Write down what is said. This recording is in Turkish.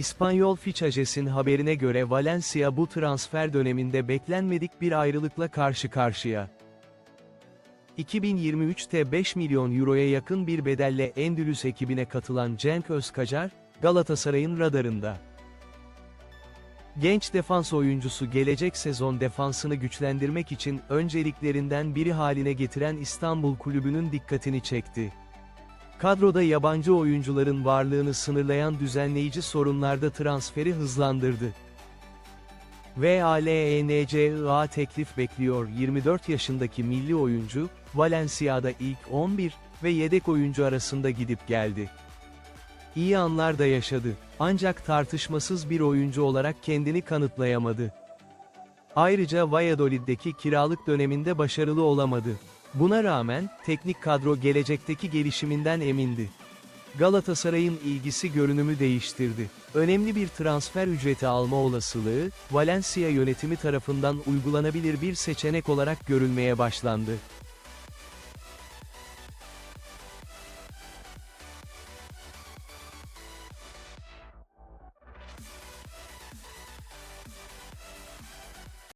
İspanyol Fichajes'in haberine göre Valencia bu transfer döneminde beklenmedik bir ayrılıkla karşı karşıya. 2023'te 5 milyon euroya yakın bir bedelle Endülüs ekibine katılan Cenk Özkacar, Galatasaray'ın radarında. Genç defans oyuncusu gelecek sezon defansını güçlendirmek için önceliklerinden biri haline getiren İstanbul Kulübü'nün dikkatini çekti. Kadroda yabancı oyuncuların varlığını sınırlayan düzenleyici sorunlarda transferi hızlandırdı. VALENCIA teklif bekliyor 24 yaşındaki milli oyuncu, Valencia'da ilk 11 ve yedek oyuncu arasında gidip geldi. İyi anlar da yaşadı, ancak tartışmasız bir oyuncu olarak kendini kanıtlayamadı. Ayrıca Valladolid'deki kiralık döneminde başarılı olamadı. Buna rağmen, teknik kadro gelecekteki gelişiminden emindi. Galatasaray'ın ilgisi görünümü değiştirdi. Önemli bir transfer ücreti alma olasılığı, Valencia yönetimi tarafından uygulanabilir bir seçenek olarak görülmeye başlandı.